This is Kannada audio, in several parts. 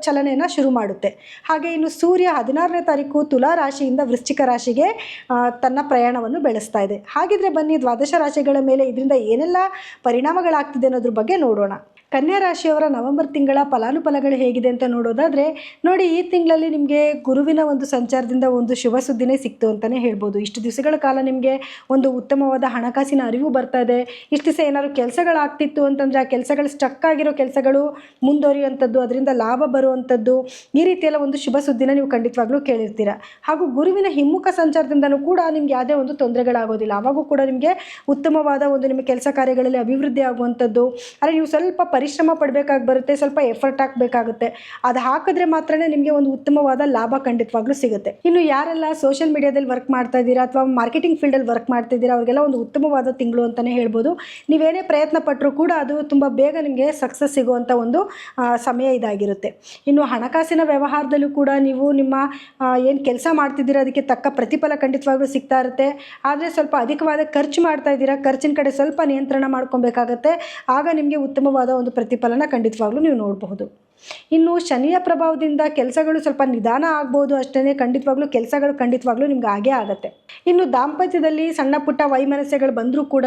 ಚಲನೆಯನ್ನು ಶುರು ಮಾಡುತ್ತೆ. ಹಾಗೆ ಇನ್ನು ಸೂರ್ಯ ಹದಿನಾರನೇ ತಾರೀಕು ತುಲಾ ರಾಶಿಯಿಂದ ವೃಶ್ಚಿಕ ರಾಶಿಗೆ ತನ್ನ ಪ್ರಯಾಣವನ್ನು ಬೆಳೆಸ್ತಾ ಇದೆ. ಹಾಗಿದ್ರೆ ಬನ್ನಿ ದ್ವಾದಶ ರಾಶಿಗಳ ಮೇಲೆ ಇದರಿಂದ ಏನೆಲ್ಲ ಪರಿಣಾಮಗಳಾಗ್ತಿದೆ ಅನ್ನೋದ್ರ ಬಗ್ಗೆ ನೋಡೋಣ. ಕನ್ಯಾ ರಾಶಿಯವರ ನವೆಂಬರ್ ತಿಂಗಳ ಫಲಾನುಫಲಗಳು ಹೇಗಿದೆ ಅಂತ ನೋಡೋದಾದರೆ, ನೋಡಿ ಈ ತಿಂಗಳಲ್ಲಿ ನಿಮಗೆ ಗುರುವಿನ ಒಂದು ಸಂಚಾರದಿಂದ ಒಂದು ಶುಭ ಸುದ್ದಿನೇ ಸಿಕ್ತು ಅಂತಲೇ ಹೇಳ್ಬೋದು. ಇಷ್ಟು ದಿವಸಗಳ ಕಾಲ ನಿಮಗೆ ಒಂದು ಉತ್ತಮವಾದ ಹಣಕಾಸಿನ ಅರಿವು ಬರ್ತಾ ಇದೆ. ಇಷ್ಟು ದಿವಸ ಏನಾದರೂ ಕೆಲಸಗಳಾಗ್ತಿತ್ತು ಅಂತಂದರೆ ಆ ಕೆಲಸಗಳು ಸ್ಟಕ್ ಆಗಿರೋ ಕೆಲಸಗಳು ಮುಂದುವರಿಯುವಂಥದ್ದು, ಅದರಿಂದ ಲಾಭ ಬರುವಂಥದ್ದು, ಈ ರೀತಿಯೆಲ್ಲ ಒಂದು ಶುಭ ಸುದ್ದಿನ ನೀವು ಖಂಡಿತವಾಗ್ಲೂ ಕೇಳಿರ್ತೀರ. ಹಾಗೂ ಗುರುವಿನ ಹಿಮ್ಮುಖ ಸಂಚಾರದಿಂದನೂ ಕೂಡ ನಿಮ್ಗೆ ಯಾವುದೇ ಒಂದು ತೊಂದರೆಗಳಾಗೋದಿಲ್ಲ. ಆವಾಗೂ ಕೂಡ ನಿಮಗೆ ಉತ್ತಮವಾದ ಒಂದು ನಿಮ್ಮ ಕೆಲಸ ಕಾರ್ಯಗಳಲ್ಲಿ ಅಭಿವೃದ್ಧಿ ಆಗುವಂಥದ್ದು. ಆದರೆ ನೀವು ಸ್ವಲ್ಪ ಪರಿಶ್ರಮ ಪಡಬೇಕಾಗಿ ಬರುತ್ತೆ, ಸ್ವಲ್ಪ ಎಫರ್ಟ್ ಹಾಕಬೇಕಾಗುತ್ತೆ. ಅದು ಹಾಕಿದ್ರೆ ಮಾತ್ರನೇ ನಿಮಗೆ ಒಂದು ಉತ್ತಮವಾದ ಲಾಭ ಖಂಡಿತವಾಗ್ಲೂ ಸಿಗುತ್ತೆ. ಇನ್ನು ಯಾರೆಲ್ಲ ಸೋಷಿಯಲ್ ಮೀಡಿಯಾದಲ್ಲಿ ವರ್ಕ್ ಮಾಡ್ತಾ ಇದ್ದೀರಾ ಅಥವಾ ಮಾರ್ಕೆಟಿಂಗ್ ಫೀಲ್ಡಲ್ಲಿ ವರ್ಕ್ ಮಾಡ್ತಿದ್ದೀರಾ ಅವರಿಗೆಲ್ಲ ಒಂದು ಉತ್ತಮವಾದ ತಿಂಗಳು ಅಂತಲೇ ಹೇಳ್ಬೋದು. ನೀವೇನೇ ಪ್ರಯತ್ನ ಪಟ್ಟರೂ ಕೂಡ ಅದು ತುಂಬ ಬೇಗ ನಿಮಗೆ ಸಕ್ಸಸ್ ಸಿಗುವಂಥ ಒಂದು ಸಮಯ ಇದಾಗಿರುತ್ತೆ. ಇನ್ನು ಹಣಕಾಸಿನ ವ್ಯವಹಾರದಲ್ಲೂ ಕೂಡ ನೀವು ನಿಮ್ಮ ಏನು ಕೆಲಸ ಮಾಡ್ತಿದ್ದೀರಾ, ಅದಕ್ಕೆ ತಕ್ಕ ಪ್ರತಿಫಲ ಖಂಡಿತವಾಗ್ಲೂ ಸಿಗ್ತಾ ಇರುತ್ತೆ. ಆದರೆ ಸ್ವಲ್ಪ ಅಧಿಕವಾದ ಖರ್ಚು ಮಾಡ್ತಾ ಇದ್ದೀರಾ, ಖರ್ಚಿನ ಕಡೆ ಸ್ವಲ್ಪ ನಿಯಂತ್ರಣ ಮಾಡ್ಕೊಬೇಕಾಗತ್ತೆ. ಆಗ ನಿಮಗೆ ಉತ್ತಮವಾದ ಒಂದು ಪ್ರತಿಫಲನ ಖಂಡಿತವಾಗ್ಲೂ ನೀವು ನೋಡಬಹುದು. ಇನ್ನು ಶನಿಯ ಪ್ರಭಾವದಿಂದ ಕೆಲಸಗಳು ಸ್ವಲ್ಪ ನಿಧಾನ ಆಗ್ಬೋದು ಅಷ್ಟೇ ಖಂಡಿತವಾಗ್ಲೂ ಕೆಲಸಗಳು ಖಂಡಿತವಾಗ್ಲೂ ನಿಮ್ಗೆ ಆಗೇ ಆಗುತ್ತೆ. ಇನ್ನು ದಾಂಪತ್ಯದಲ್ಲಿ ಸಣ್ಣ ಪುಟ್ಟ ವೈಮನಸ್ಯಗಳು ಬಂದರೂ ಕೂಡ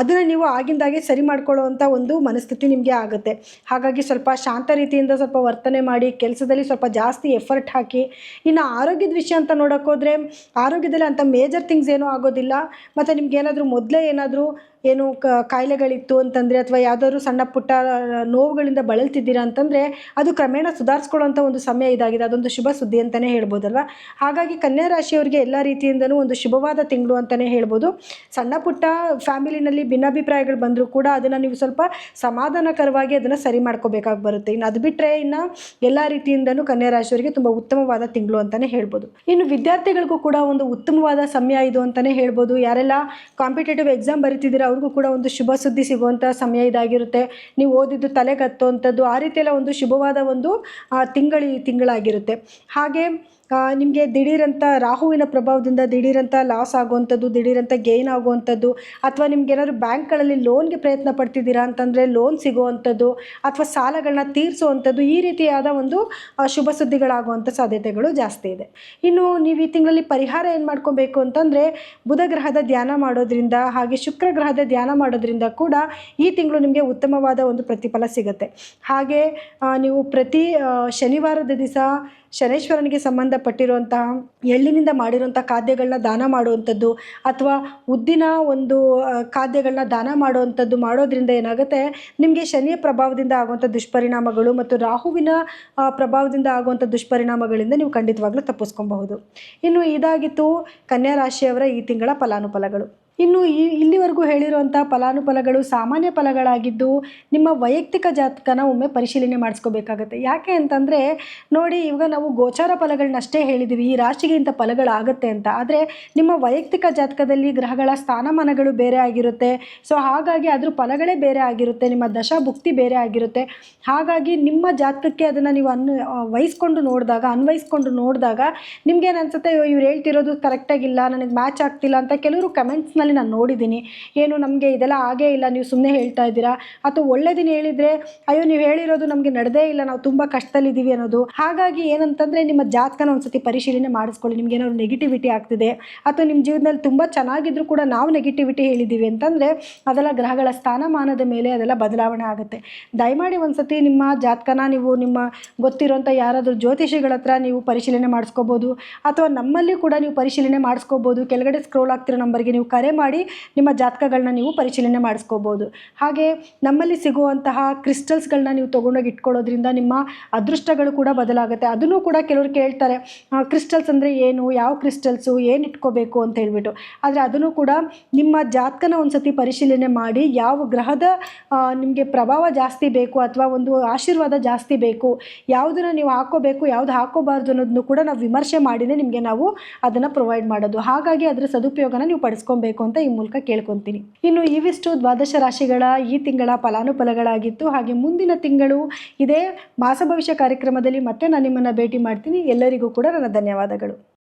ಅದನ್ನು ನೀವು ಆಗಿಂದಾಗೆ ಸರಿ ಮಾಡ್ಕೊಳ್ಳುವಂಥ ಒಂದು ಮನಸ್ಥಿತಿ ನಿಮಗೆ ಆಗುತ್ತೆ. ಹಾಗಾಗಿ ಸ್ವಲ್ಪ ಶಾಂತ ರೀತಿಯಿಂದ ಸ್ವಲ್ಪ ವರ್ತನೆ ಮಾಡಿ, ಕೆಲಸದಲ್ಲಿ ಸ್ವಲ್ಪ ಜಾಸ್ತಿ ಎಫರ್ಟ್ ಹಾಕಿ, ಇನ್ನು ಆರೋಗ್ಯದ ವಿಷಯ ಅಂತ ನೋಡೋಕ್ಕೋದ್ರೆ ಆರೋಗ್ಯದಲ್ಲಿ ಅಂಥ ಮೇಜರ್ ಥಿಂಗ್ಸ್ ಏನೂ ಆಗೋದಿಲ್ಲ. ಮತ್ತು ನಿಮ್ಗೆ ಏನಾದರೂ ಮೊದಲೇ ಏನಾದರೂ ಏನು ಕ ಕಾಯಿಲೆಗಳಿತ್ತು ಅಂತಂದರೆ ಅಥವಾ ಯಾವುದಾದ್ರು ಸಣ್ಣ ಪುಟ್ಟ ನೋವುಗಳಿಂದ ಬಳಲ್ತಿದ್ದೀರಾ ಅಂತಂದರೆ ಅದು ಕ್ರಮೇಣ ಸುಧಾರಿಸ್ಕೊಳ್ಳೋಂಥ ಒಂದು ಸಮಯ ಇದಾಗಿದೆ. ಅದೊಂದು ಶುಭ ಸುದ್ದಿ ಅಂತಲೇ ಹೇಳ್ಬೋದಲ್ವ? ಹಾಗಾಗಿ ಕನ್ಯಾ ರಾಶಿಯವರಿಗೆ ಎಲ್ಲ ರೀತಿಯಿಂದಲೂ ಒಂದು ಶುಭವಾದ ತಿಂಗಳು ಅಂತಲೇ ಹೇಳ್ಬೋದು. ಸಣ್ಣ ಪುಟ್ಟ ಫ್ಯಾಮಿಲಿನಲ್ಲಿ ಭಿನ್ನಾಭಿಪ್ರಾಯಗಳು ಬಂದರೂ ಕೂಡ ಅದನ್ನು ನೀವು ಸ್ವಲ್ಪ ಸಮಾಧಾನಕರವಾಗಿ ಅದನ್ನು ಸರಿ ಮಾಡ್ಕೋಬೇಕಾಗಿ ಬರುತ್ತೆ. ಇನ್ನು ಅದು ಬಿಟ್ಟರೆ ಇನ್ನು ಎಲ್ಲ ರೀತಿಯಿಂದಲೂ ಕನ್ಯಾ ರಾಶಿಯವರಿಗೆ ತುಂಬ ಉತ್ತಮವಾದ ತಿಂಗಳು ಅಂತಲೇ ಹೇಳ್ಬೋದು. ಇನ್ನು ವಿದ್ಯಾರ್ಥಿಗಳಿಗೂ ಕೂಡ ಒಂದು ಉತ್ತಮವಾದ ಸಮಯ ಇದು ಅಂತಲೇ ಹೇಳ್ಬೋದು. ಯಾರೆಲ್ಲ ಕಾಂಪಿಟೇಟಿವ್ ಎಕ್ಸಾಮ್ ಬರೀತಿದ್ದೀರಾ ಅವ್ರಿಗೂ ಕೂಡ ಒಂದು ಶುಭ ಸುದ್ದಿ ಸಿಗುವಂಥ ಸಮಯ ಇದಾಗಿರುತ್ತೆ. ನೀವು ಓದಿದ್ದು ತಲೆಗತ್ತುವಂಥದ್ದು ಆ ರೀತಿಯೆಲ್ಲ ಒಂದು ಶುಭವಾದ ಒಂದು ತಿಂಗಳು ತಿಂಗಳಾಗಿರುತ್ತೆ. ಹಾಗೆ ನಿಮಗೆ ದಿಢೀರಂತ ರಾಹುವಿನ ಪ್ರಭಾವದಿಂದ ದಿಢೀರಂತ ಲಾಸ್ ಆಗುವಂಥದ್ದು, ದಿಢೀರಂತ ಗೇನ್ ಆಗುವಂಥದ್ದು, ಅಥವಾ ನಿಮ್ಗೆ ಏನಾದ್ರು ಬ್ಯಾಂಕ್ಗಳಲ್ಲಿ ಲೋನ್ಗೆ ಪ್ರಯತ್ನ ಪಡ್ತಿದ್ದೀರಾ ಅಂತಂದರೆ ಲೋನ್ ಸಿಗುವಂಥದ್ದು, ಅಥವಾ ಸಾಲಗಳನ್ನ ತೀರಿಸುವಂಥದ್ದು ಈ ರೀತಿಯಾದ ಒಂದು ಶುಭ ಸುದ್ದಿಗಳಾಗುವಂಥ ಸಾಧ್ಯತೆಗಳು ಜಾಸ್ತಿ ಇದೆ. ಇನ್ನು ನೀವು ಈ ತಿಂಗಳಲ್ಲಿ ಪರಿಹಾರ ಏನು ಮಾಡ್ಕೊಬೇಕು ಅಂತಂದರೆ ಬುಧ ಗ್ರಹದ ಧ್ಯಾನ ಮಾಡೋದ್ರಿಂದ ಹಾಗೆ ಶುಕ್ರ ಗ್ರಹದ ಧ್ಯಾನ ಮಾಡೋದ್ರಿಂದ ಕೂಡ ಈ ತಿಂಗಳು ನಿಮಗೆ ಉತ್ತಮವಾದ ಒಂದು ಪ್ರತಿಫಲ ಸಿಗುತ್ತೆ. ಹಾಗೆ ನೀವು ಪ್ರತಿ ಶನಿವಾರದ ದಿವಸ ಶನೇಶ್ವರನಿಗೆ ಸಂಬಂಧಪಟ್ಟಿರುವಂತಹ ಎಳ್ಳಿನಿಂದ ಮಾಡಿರುವಂಥ ಖಾದ್ಯಗಳನ್ನ ದಾನ ಮಾಡುವಂಥದ್ದು ಅಥವಾ ಉದ್ದಿನ ಒಂದು ಖಾದ್ಯಗಳನ್ನ ದಾನ ಮಾಡುವಂಥದ್ದು ಮಾಡೋದ್ರಿಂದ ಏನಾಗುತ್ತೆ? ನಿಮಗೆ ಶನಿಯ ಪ್ರಭಾವದಿಂದ ಆಗುವಂಥ ದುಷ್ಪರಿಣಾಮಗಳು ಮತ್ತು ರಾಹುವಿನ ಪ್ರಭಾವದಿಂದ ಆಗುವಂಥ ದುಷ್ಪರಿಣಾಮಗಳಿಂದ ನೀವು ಖಂಡಿತವಾಗ್ಲೂ ತಪ್ಪಿಸ್ಕೊಬಹುದು. ಇನ್ನು ಇದಾಗಿತ್ತು ಕನ್ಯಾ ರಾಶಿಯವರ ಈ ತಿಂಗಳ ಫಲಾನುಫಲಗಳು. ಇನ್ನು ಈ, ಇಲ್ಲಿವರೆಗೂ ಹೇಳಿರುವಂಥ ಫಲಾನುಫಲಗಳು ಸಾಮಾನ್ಯ ಫಲಗಳಾಗಿದ್ದು ನಿಮ್ಮ ವೈಯಕ್ತಿಕ ಜಾತಕನ ಒಮ್ಮೆ ಪರಿಶೀಲನೆ ಮಾಡಿಸ್ಕೋಬೇಕಾಗತ್ತೆ. ಯಾಕೆ ಅಂತಂದರೆ ನೋಡಿ, ಇವಾಗ ನಾವು ಗೋಚಾರ ಫಲಗಳನ್ನಷ್ಟೇ ಹೇಳಿದ್ದೀವಿ ಈ ರಾಶಿಗೆ ಇಂಥ ಫಲಗಳಾಗತ್ತೆ ಅಂತ. ಆದರೆ ನಿಮ್ಮ ವೈಯಕ್ತಿಕ ಜಾತಕದಲ್ಲಿ ಗ್ರಹಗಳ ಸ್ಥಾನಮಾನಗಳು ಬೇರೆ ಆಗಿರುತ್ತೆ. ಸೊ ಹಾಗಾಗಿ ಅದ್ರ ಫಲಗಳೇ ಬೇರೆ ಆಗಿರುತ್ತೆ, ನಿಮ್ಮ ದಶಾ ಭುಕ್ತಿ ಬೇರೆ ಆಗಿರುತ್ತೆ. ಹಾಗಾಗಿ ನಿಮ್ಮ ಜಾತಕಕ್ಕೆ ಅದನ್ನು ನೀವು ಅನ್ ವಹಿಸ್ಕೊಂಡು ನೋಡಿದಾಗ ಅನ್ವಯಿಸ್ಕೊಂಡು ನೋಡಿದಾಗ ನಿಮ್ಗೇನು ಅನ್ಸುತ್ತೆ ಇವ್ರು ಹೇಳ್ತಿರೋದು ಕರೆಕ್ಟಾಗಿಲ್ಲ ನನಗೆ ಮ್ಯಾಚ್ ಆಗ್ತಿಲ್ಲ ಅಂತ ಕೆಲವರು ಕಮೆಂಟ್ಸ್ನಲ್ಲಿ ನಾನು ನೋಡಿದ್ದೀನಿ ಏನು ನಮಗೆ ಇದೆಲ್ಲ ಆಗೇ ಇಲ್ಲ, ನೀವು ಸುಮ್ಮನೆ ಹೇಳ್ತಾ ಇದ್ದೀರಾ? ಅಥವಾ ಒಳ್ಳೆದಿನ ಹೇಳಿದರೆ, ಅಯ್ಯೋ ನೀವು ಹೇಳಿರೋದು ನಮಗೆ ನಡೆದೇ ಇಲ್ಲ, ನಾವು ತುಂಬ ಕಷ್ಟದಲ್ಲಿದ್ದೀವಿ ಅನ್ನೋದು. ಹಾಗಾಗಿ ಏನಂತಂದರೆ ನಿಮ್ಮ ಜಾತಕನ ಒಂದು ಸತಿ ಪರಿಶೀಲನೆ ಮಾಡಿಸ್ಕೊಳ್ಳಿ. ನಿಮ್ಗೆ ಏನಾದ್ರು ನೆಗೆಟಿವಿಟಿ ಆಗ್ತಿದೆ ಅಥವಾ ನಿಮ್ಮ ಜೀವನದಲ್ಲಿ ತುಂಬ ಚೆನ್ನಾಗಿದ್ರು ಕೂಡ ನಾವು ನೆಗೆಟಿವಿಟಿ ಹೇಳಿದ್ದೀವಿ ಅಂತಂದರೆ ಅದೆಲ್ಲ ಗ್ರಹಗಳ ಸ್ಥಾನಮಾನದ ಮೇಲೆ ಅದೆಲ್ಲ ಬದಲಾವಣೆ ಆಗುತ್ತೆ. ದಯಮಾಡಿ ಒಂದು ಸತಿ ನಿಮ್ಮ ಜಾತಕನ ನೀವು ನಿಮ್ಮ ಗೊತ್ತಿರೋಂಥ ಯಾರಾದರೂ ಜ್ಯೋತಿಷಿಗಳ ಹತ್ರ ನೀವು ಪರಿಶೀಲನೆ ಮಾಡಿಸ್ಕೋಬೋದು ಅಥವಾ ನಮ್ಮಲ್ಲಿ ಕೂಡ ನೀವು ಪರಿಶೀಲನೆ ಮಾಡಿಸ್ಕೋಬೋದು. ಕೆಳಗಡೆ ಸ್ಕ್ರೋಲ್ ಆಗ್ತಿರೋ ನಂಬರ್ಗೆ ನೀವು ಕರೆ ಮಾಡಿ ನಿಮ್ಮ ಜಾತಕಗಳನ್ನ ನೀವು ಪರಿಶೀಲನೆ ಮಾಡಿಸ್ಕೋಬೋದು. ಹಾಗೆ ನಮ್ಮಲ್ಲಿ ಸಿಗುವಂತಹ ಕ್ರಿಸ್ಟಲ್ಸ್ಗಳನ್ನ ನೀವು ತೊಗೊಂಡೋಗಿ ಇಟ್ಕೊಳ್ಳೋದ್ರಿಂದ ನಿಮ್ಮ ಅದೃಷ್ಟಗಳು ಕೂಡ ಬದಲಾಗುತ್ತೆ. ಅದನ್ನು ಕೂಡ ಕೆಲವರು ಕೇಳ್ತಾರೆ ಕ್ರಿಸ್ಟಲ್ಸ್ ಅಂದರೆ ಏನು, ಯಾವ ಕ್ರಿಸ್ಟಲ್ಸು ಏನು ಇಟ್ಕೋಬೇಕು ಅಂತ ಹೇಳ್ಬಿಟ್ಟು. ಆದರೆ ಅದನ್ನು ಕೂಡ ನಿಮ್ಮ ಜಾತಕನ ಒಂದ್ಸತಿ ಪರಿಶೀಲನೆ ಮಾಡಿ, ಯಾವ ಗ್ರಹದ ನಿಮಗೆ ಪ್ರಭಾವ ಜಾಸ್ತಿ ಬೇಕು ಅಥವಾ ಒಂದು ಆಶೀರ್ವಾದ ಜಾಸ್ತಿ ಬೇಕು, ಯಾವುದನ್ನು ನೀವು ಹಾಕೋಬೇಕು ಯಾವ್ದು ಹಾಕೋಬಾರ್ದು ಅನ್ನೋದನ್ನು ಕೂಡ ನಾವು ವಿಮರ್ಶೆ ಮಾಡಿನೇ ನಿಮಗೆ ನಾವು ಅದನ್ನು ಪ್ರೊವೈಡ್ ಮಾಡೋದು. ಹಾಗಾಗಿ ಅದರ ಸದುಪಯೋಗನ ನೀವು ಪಡಿಸ್ಕೊಬೇಕು ಅಂತ ಈ ಮೂಲಕ ಕೇಳ್ಕೊತೀನಿ. ಇನ್ನು ಇವಿಷ್ಟು ದ್ವಾದಶ ರಾಶಿಗಳ ಈ ತಿಂಗಳ ಫಲಾನುಫಲಗಳಾಗಿತ್ತು. ಹಾಗೆ ಮುಂದಿನ ತಿಂಗಳು ಇದೇ ಮಾಸ ಭವಿಷ್ಯ ಕಾರ್ಯಕ್ರಮದಲ್ಲಿ ಮತ್ತೆ ನಾನು ನಿಮ್ಮನ್ನು ಭೇಟಿ ಮಾಡ್ತೀನಿ. ಎಲ್ಲರಿಗೂ ಕೂಡ ನನ್ನ ಧನ್ಯವಾದಗಳು.